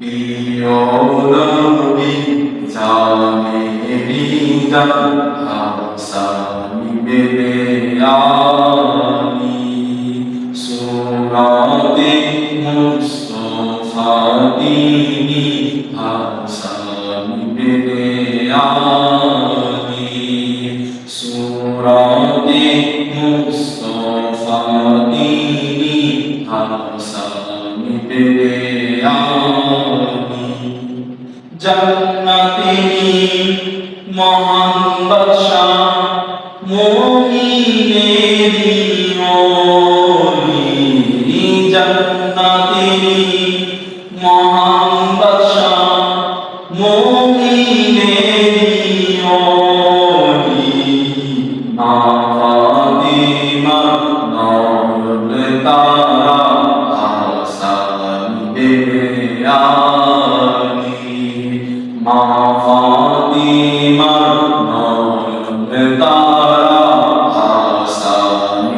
প্রিয় নবী জান হাসানি বেবে আনি সুরাতে মুস্তফা দিনি হাসানি বেবে আনি সুরাতে মুস্তফা দিনি হাসানি বেবে জান্নাতি মহান বাদশাহ মুমিনেরি মনি জান্নাতি মহান বাদশাহ মুমিনেরি মনি মা মা ফাতিমা নূর তারা হাসান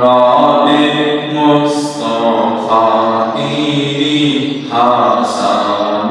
সুরাতে মুস্তফা দিনি হাসান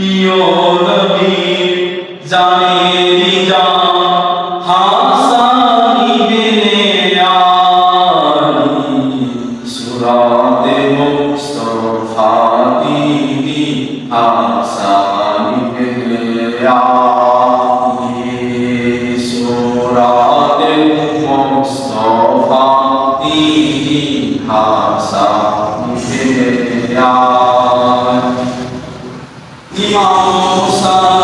প্রিয় নবী জানেরি বেয়ানি সুরাতে মুস্তফা দিনি হাসানি İmam Musa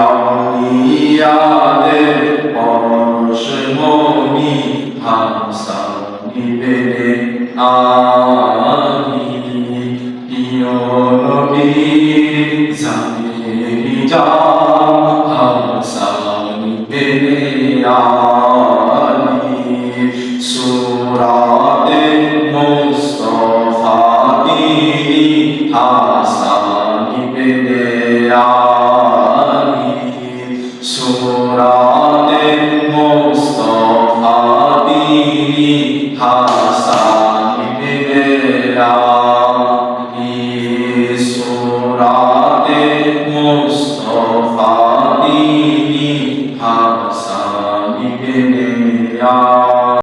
আউলিয়াদের পরশমণি হাসানি বেয়ানি প্রিয় নবীর জান হাসানি বেয়ানি